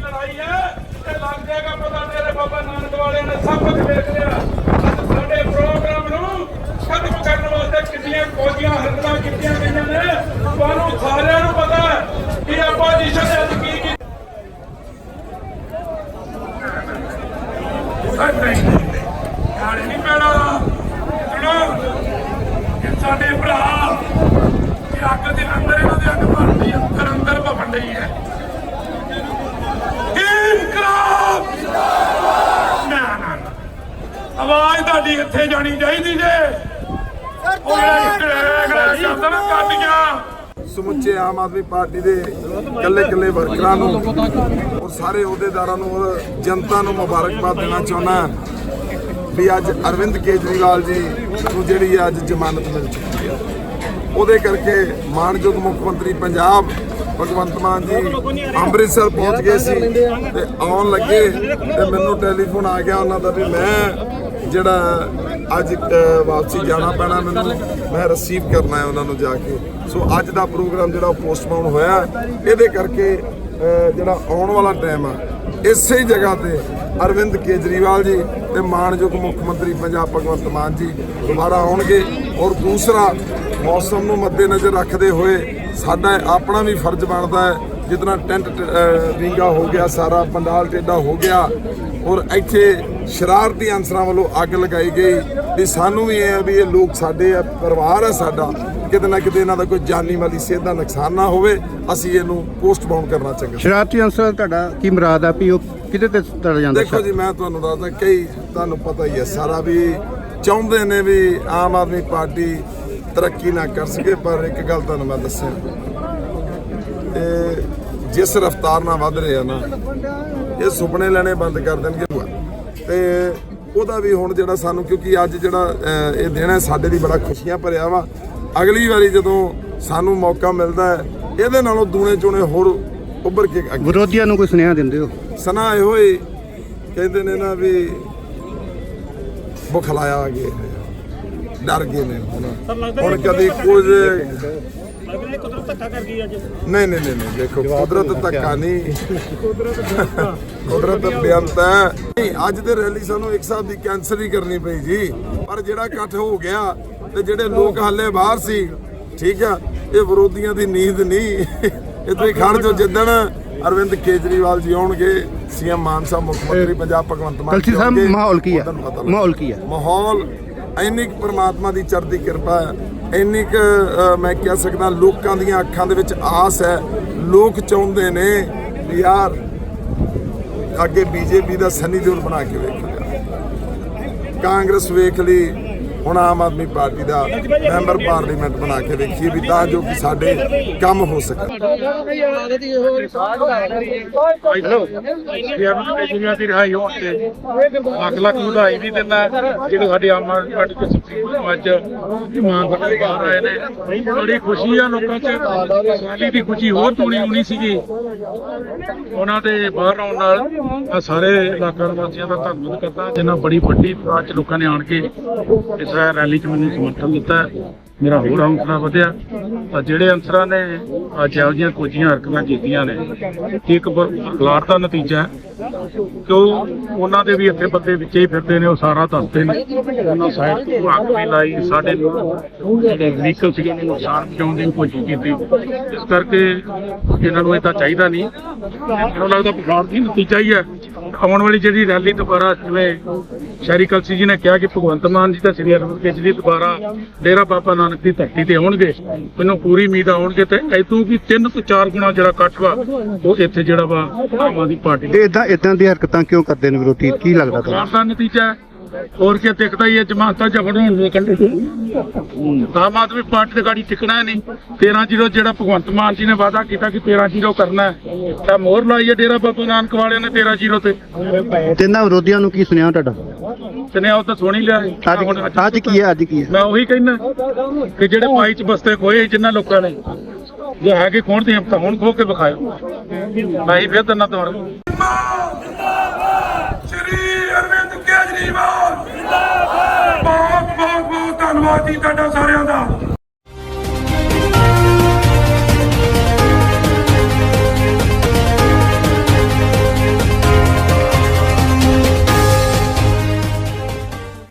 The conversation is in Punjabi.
ਤੇ ਦੀ ਲੜਾਈ ਹੈ ਤੇ ਲੱਗ ਜਾਏਗਾ ਪਤਾ ਤੇਰੇ ਬਾਬਾ ਨਾਨਕ ਵਾਲਿਆਂ ਨੇ ਸਭ ਕੁਝ ਵੇਖ ਲਿਆ। ਅੱਜ ਸਾਡੇ ਪ੍ਰੋਗਰਾਮ ਨੂੰ ਖਤਮ ਕਰਨ ਵਾਸਤੇ ਕਿੰਨੀਆਂ ਕੋਝੀਆਂ ਹਰਕਤਾਂ ਕੀਤੀਆਂ ਗਈਆਂ ਨੇ। ਤੁਹਾਨੂੰ ਸਾਰਿਆਂ ਨੂੰ ਪਤਾ ਹੈ ਕਿ ਆਪਾਂ ਜਿਸ਼ਨ ਅੱਜ ਕੀ ਕੀਤਾ ਸਾਡੇ ਨਹੀਂ। ਪੈਣਾ। ਸੁਣੋ ਸਾਡੇ ਭਰਾ, ਇਹ ਅੱਗ ਦੇ ਅੰਦਰ ਇਹਨਾਂ ਦੇ ਅੱਗ ਭਰਦੀ ਅੰਦਰ ਅੰਦਰ ਭਵਨ ਹੈ। ਨਾ ਨਾ ਆਵਾਜ਼ ਤੁਹਾਡੀ ਇੱਥੇ ਜਾਣੀ ਚਾਹੀਦੀ ਜੇ। ਉਹ ਜਿਹੜਾ ਸ਼ਬਦ ਨਾ ਕਾਟੀਆਂ ਸਮੁੱਚੇ ਆਮ ਆਦਮੀ ਪਾਰਟੀ ਦੇ ਕੱਲੇ ਕੱਲੇ ਵਰਕਰਾਂ ਨੂੰ ਔਰ ਸਾਰੇ ਅਹੁਦੇਦਾਰਾਂ ਨੂੰ ਔਰ ਜਨਤਾ ਨੂੰ ਮੁਬਾਰਕਬਾਦ ਦੇਣਾ ਚਾਹੁੰਦਾ ਵੀ ਅੱਜ ਅਰਵਿੰਦ ਕੇਜਰੀਵਾਲ ਜੀ ਨੂੰ ਜਿਹੜੀ ਅੱਜ ਜ਼ਮਾਨਤ ਮਿਲ ਚੁੱਕੀ ਹੈ। ਉਹਦੇ ਕਰਕੇ ਮਾਨਯੋਗ ਮੁੱਖ ਮੰਤਰੀ ਪੰਜਾਬ ਭਗਵੰਤ ਮਾਨ ਜੀ ਅੰਮ੍ਰਿਤਸਰ ਪਹੁੰਚ ਗਏ ਸੀ ਤੇ ਆਉਣ ਲੱਗੇ ਤੇ ਮੈਨੂੰ ਟੈਲੀਫੋਨ ਆ ਗਿਆ ਉਹਨਾਂ ਦਾ ਵੀ ਮੈਂ ਜਿਹੜਾ ਅੱਜ ਵਾਪਸੀ ਜਾਣਾ ਪੈਣਾ ਮੈਨੂੰ, ਮੈਂ ਰਿਸੀਵ ਕਰਨਾ ਹੈ ਉਹਨਾਂ ਨੂੰ ਜਾ ਕੇ। ਸੋ ਅੱਜ ਦਾ ਪ੍ਰੋਗਰਾਮ ਜਿਹੜਾ ਪੋਸਟਪੋਨ ਹੋਇਆ ਇਹਦੇ ਕਰਕੇ ਜਿਹੜਾ ਆਉਣ ਵਾਲਾ ਟਾਈਮ ਆ, ਇਸੇ ਹੀ ਜਗ੍ਹਾ ਤੇ ਅਰਵਿੰਦ ਕੇਜਰੀਵਾਲ ਜੀ ਤੇ ਮਾਨਯੋਗ ਮੁੱਖ ਮੰਤਰੀ ਪੰਜਾਬ ਭਗਵੰਤ ਮਾਨ ਜੀ ਦੁਬਾਰਾ ਆਉਣਗੇ। ਔਰ ਦੂਸਰਾ ਮੌਸਮ ਨੂੰ ਮੱਦੇਨਜ਼ਰ ਰੱਖਦੇ ਹੋਏ ਸਾਡਾ ਆਪਣਾ ਵੀ ਫਰਜ਼ ਬਣਦਾ ਹੈ। ਜਿਤਨਾ ਟੈਂਟ ਵਿੰਗਾ ਹੋ ਗਿਆ ਸਾਰਾ ਪੰਡਾਲ ਟੇਡਾ ਹੋ ਗਿਆ ਔਰ ਇੱਥੇ ਸ਼ਰਾਰਤੀ ਅਨਸਰਾਂ ਵੱਲੋਂ ਅੱਗ ਲਗਾਈ ਗਈ। ਵੀ ਸਾਨੂੰ ਵੀ ਇਹ ਹੈ ਵੀ ਇਹ ਲੋਕ ਸਾਡੇ ਆ ਪਰਿਵਾਰ ਹੈ ਸਾਡਾ ਕਿਤੇ ਨਾ ਕਿਤੇ ਇਹਨਾਂ ਦਾ ਕੋਈ ਜਾਨੀ ਮਾਲੀ ਸਿਹਤ ਦਾ ਨੁਕਸਾਨ ਨਾ ਹੋਵੇ ਅਸੀਂ ਇਹਨੂੰ ਪੋਸਟਪੋਨ ਕਰਨਾ ਚੰਗਾ। ਸ਼ਰਾਰਤੀ ਅੰਸਰ ਤੁਹਾਡਾ ਕੀ ਮੁਰਾਦ ਆ ਵੀ ਉਹ ਕਿਤੇ ਤੇ ਤੜ ਜਾਂਦਾ ਦੇਖੋ ਜੀ ਮੈਂ ਤੁਹਾਨੂੰ ਦੱਸਦਾ ਕਈ ਤੁਹਾਨੂੰ ਪਤਾ ਹੀ ਹੈ ਸਾਰਾ ਵੀ ਚਾਹੁੰਦੇ ਨੇ ਵੀ ਆਮ ਆਦਮੀ ਪਾਰਟੀ ਤਰੱਕੀ ਨਾ ਕਰ ਸਕੇ ਪਰ ਇੱਕ ਗੱਲ ਤੁਹਾਨੂੰ ਮੈਂ ਦੱਸਿਆ ਇਹ ਜਿਸ ਰਫ਼ਤਾਰ ਨਾਲ ਵੱਧ ਰਿਹਾ ਨਾ ਇਹ ਸੁਪਨੇ ਲੈਣੇ ਬੰਦ ਕਰ ਦੇਣਗੇ ਤੇ ਉਹਦਾ ਵੀ ਹੁਣ ਜਿਹੜਾ ਸਾਨੂੰ ਕਿਉਂਕਿ ਅੱਜ ਜਿਹੜਾ ਇਹ ਦਿਨ ਹੈ ਸਾਡੇ ਲਈ ਬੜਾ ਖੁਸ਼ੀਆਂ ਭਰਿਆ ਵਾ। ਅਗਲੀ ਵਾਰੀ ਜਦੋਂ ਸਾਨੂੰ ਮੌਕਾ ਮਿਲਦਾ ਹੈ ਇਹਦੇ ਨਾਲੋਂ ਦੂਣੇ ਚੁਣੇ ਹੋਰ ਉੱਭਰ ਕੇ ਵਿਰੋਧੀਆਂ ਨੂੰ ਕੋਈ ਸੁਨੇਹਾ ਦਿੰਦੇ ਹੋ? ਸਨਾ ਇਹੋ ਹੀ ਕਹਿੰਦੇ ਨੇ ਨਾ ਵੀ ਬੁਖਲਾਇਆ ਆ ਨੇ ਡਰ ਗਏ ਨੇ ਹੁਣ ਕਦੀ ਕੁਝ ਨਹੀਂ ਨਹੀਂ ਨਹੀਂ ਨਹੀਂ ਦੇਖੋ ਕੁਦਰਤ ਧੱਕਾ ਨਹੀਂ। ਕੁਦਰਤ ਬੇਅੰਤ ਹੈ। ਨਹੀਂ ਅੱਜ ਦੇ ਰੈਲੀ ਸਾਨੂੰ ਇੱਕ ਸਾਹਿਬ ਦੀ ਕੈਂਸਲ ਹੀ ਕਰਨੀ ਪਈ ਜੀ। ਪਰ ਜਿਹੜਾ ਇਕੱਠ ਹੋ ਗਿਆ ਤੇ ਜਿਹੜੇ ਲੋਕ ਹਾਲੇ ਬਾਹਰ ਸੀ ਠੀਕ ਆ ਇਹ ਵਿਰੋਧੀਆਂ ਦੀ ਨੀਂਦ ਨਹੀਂ। ਇਤੋਂ ਹੀ ਖੜ ਜੋ ਜਿੱਦਣ ਅਰਵਿੰਦ ਕੇਜਰੀਵਾਲ ਜੀ ਆਉਣਗੇ ਸੀਐਮ ਮਾਨ ਸਾਹਿਬ ਮੁੱਖ ਮੰਤਰੀ ਪੰਜਾਬ ਭਗਵੰਤ ਮਾਨ ਕਲਸੀ ਜੀ ਸਾਹਿਬ ਮਾਹੌਲ ਕੀ ਲੱਗ- ਮਾਹੌਲ ਕੀ ਹੈ? ਮਾਹੌਲ ਇੰਨੀ ਕੁ ਪ੍ਰਮਾਤਮਾ ਦੀ ਚੜ੍ਹਦੀ ਕਿਰਪਾ ਹੈ। ਇੰਨੀ ਕੁ ਮੈਂ ਕਹਿ ਸਕਦਾ ਲੋਕਾਂ ਦੀਆਂ ਅੱਖਾਂ ਦੇ ਵਿੱਚ ਆਸ ਹੈ। ਲੋਕ ਚਾਹੁੰਦੇ ਨੇ ਵੀ ਯਾਰ, ਅੱਗੇ ਬੀਜੇਪੀ ਦਾ ਸੰਨੀ ਦਿਓਲ ਬਣਾ ਕੇ ਵੇਖਿਆ ਕਾਂਗਰਸ ਵੇਖ ਲਈ ਹੁਣ ਆਮ ਆਦਮੀ ਪਾਰਟੀ ਦਾ ਮੈਂਬਰ ਪਾਰਲੀਮੈਂਟ ਬਣਾ ਕੇ ਵੇਖੀਏ ਵੀ ਤਾਂ ਜੋ ਕਿ ਸਾਡੇ ਕੰਮ ਹੋ ਸਕਣ ਦੁਨੀਆ ਦੀ ਰਿਹਾਈ ਹੋਣ ਤੇ ਲੱਖ ਲੱਖ ਵਧਾਈ ਵੀ ਦਿੰਦਾ ਜਿਹੜੇ ਸਾਡੇ ਆਮ ਆਦਮੀ ਪਾਰਟੀ ਦੇ ਸੁਪਰੀਮ ਅੱਜ ਇਮਾਨ ਬਖਸ਼ ਬਾਹਰ ਆਏ ਨੇ। ਬੜੀ ਖੁਸ਼ੀ ਆ ਲੋਕਾਂ 'ਚ। ਸਾਲੀ ਦੀ ਖੁਸ਼ੀ ਹੋਰ ਤੂਣੀ ਹੋਣੀ ਸੀਗੀ। ਉਹਨਾਂ ਦੇ ਬਾਹਰ ਆਉਣ ਨਾਲ ਮੈਂ ਸਾਰੇ ਇਲਾਕਾ ਵਾਸੀਆਂ ਦਾ ਧੰਨਵਾਦ ਕਰਦਾ, ਜਿਨ੍ਹਾਂ ਬੜੀ ਵੱਡੀ ਤਾਦਾਦ ਲੋਕਾਂ ਨੇ ਆਣ ਕੇ ਇਸ ਰੈਲੀ 'ਚ ਮੈਨੂੰ ਸਮਰਥਨ ਦਿੱਤਾ। ਮੇਰਾ ਹੋਰ ਹੌਸਲਾ ਵਧਿਆ। ਤਾਂ ਜਿਹੜੇ ਅਨਸਰਾਂ ਨੇ ਅੱਜ ਇਹੋ ਜਿਹੀਆਂ ਕੋਝੀਆਂ ਹਰਕਤਾਂ ਕੀਤੀਆਂ ਨੇ ਇੱਕ ਬਗਲਾਰ ਦਾ ਨਤੀਜਾ ਕਿ ਉਹਨਾਂ ਦੇ ਵੀ ਇੱਥੇ ਬੰਦੇ ਵਿੱਚ ਹੀ ਫਿਰਦੇ ਨੇ, ਉਹ ਸਾਰਾ ਦੱਸਦੇ ਨੇ। ਉਹਨਾਂ ਸਾਈਡ ਤੋਂ ਅੱਗ ਵੀ ਲਾਈ, ਸਾਡੇ ਜਿਹੜੇ ਵਹੀਕਲ ਸੀਗੇ, ਉਹਨੂੰ ਨੁਕਸਾਨ ਪਹੁੰਚਾਉਣ ਦੀ ਕੋਸ਼ਿਸ਼ ਕੀਤੀ। ਇਸ ਕਰਕੇ ਇਹਨਾਂ ਨੂੰ ਇਹ ਤਾਂ ਚਾਹੀਦਾ ਨਹੀਂ। ਮੈਨੂੰ ਲੱਗਦਾ ਬਗਲਾਰ ਦੀ ਨਤੀਜਾ ਹੀ ਹੈ। ਆਉਣ ਵਾਲੀ ਜਿਹੜੀ ਰੈਲੀ ਦੁਬਾਰਾ ਜਿਵੇਂ ਸ਼ਹਿਰੀ ਕਲਸੀ ਜੀ ਨੇ ਕਿਹਾ ਕਿ ਭਗਵੰਤ ਮਾਨ ਜੀ ਤਾਂ ਸ੍ਰੀ ਅਰਵਿੰਦ ਕੇਜਰੀ ਦੁਬਾਰਾ ਡੇਰਾ ਬਾਬਾ ਨਾਨਕ ਦੀ ਧਰਤੀ ਤੇ ਆਉਣਗੇ ਮੈਨੂੰ ਪੂਰੀ ਉਮੀਦ ਆਉਣਗੇ ਤੇ ਇਤੋਂ ਵੀ ਤਿੰਨ ਤੋਂ ਚਾਰ ਗੁਣਾ ਜਿਹੜਾ ਇਕੱਠ ਵਾ ਉਹ ਇੱਥੇ ਜਿਹੜਾ ਵਾ ਆਮ ਆਦਮੀ ਪਾਰਟੀ ਤੇ ਇਦਾਂ ਇਦਾਂ ਦੀ ਹਰਕਤਾਂ ਕਿਉਂ ਕਰਦੇ ਨੇ ਵਿਰੋਧੀ ਕੀ ਲੱਗਦਾ ਤੁਹਾਨੂੰ ਦਾ ਨਤੀਜਾ। ਹੋਰ ਕੀ ਦਿਖਦਾ ਹੀ ਹੈ ਜਮਾਤਾਂ ਜਫੜ ਹੋਣ ਦੇ। ਕੰਢੇ ਤੇ ਆਮ ਆਦਮੀ ਪਾਰਟੀ ਦੇ ਗਾੜੀ ਟਿਕਣਾ ਨਹੀਂ। 13 ਜ਼ੀਰੋ ਜਿਹੜਾ ਭਗਵੰਤ ਮਾਨ ਜੀ ਨੇ ਵਾਅਦਾ ਕੀਤਾ ਕਿ 13 ਜ਼ੀਰੋ ਕਰਨਾ ਹੈ। ਤਾਂ ਮੋਹਰ ਲਾਈ ਹੈ ਡੇਰਾ ਬਾਬਾ ਨਾਨਕ ਵਾਲਿਆਂ ਨੇ 13 ਜ਼ੀਰੋ ਤੇ। ਤਿੰਨਾਂ ਵਿਰੋਧੀਆਂ ਨੂੰ ਕੀ ਸੁਨੇਹਾ ਤੁਹਾਡਾ? ਨੇ ਉਹ ਤਾਂ ਸੁਣ ਹੀ ਲਿਆ। ਅੱਜ ਅੱਜ ਕੀ ਹੈ ਅੱਜ ਕੀ ਹੈ? ਮੈਂ ਉਹੀ ਕਹਿੰਦਾ ਕਿ ਜਿਹੜੇ ਪਾਈ ਚ ਬਸਤੇ ਖੋਏ ਜਿਨ੍ਹਾਂ ਲੋਕਾਂ ਨੇ ਜੇ ਹੈਗੇ ਕੌਣ ਤੇ ਤਾਂ ਹੁਣ ਖੋ ਕੇ ਵਿਖਾਇਓ। ਮੈਂ ਹੀ ਫਿਰ ਦੰਨਾ ਤੁਹਾਨੂੰ ਧੰਨਵਾਦੀ ਸਾਰਿਆਂ ਦਾ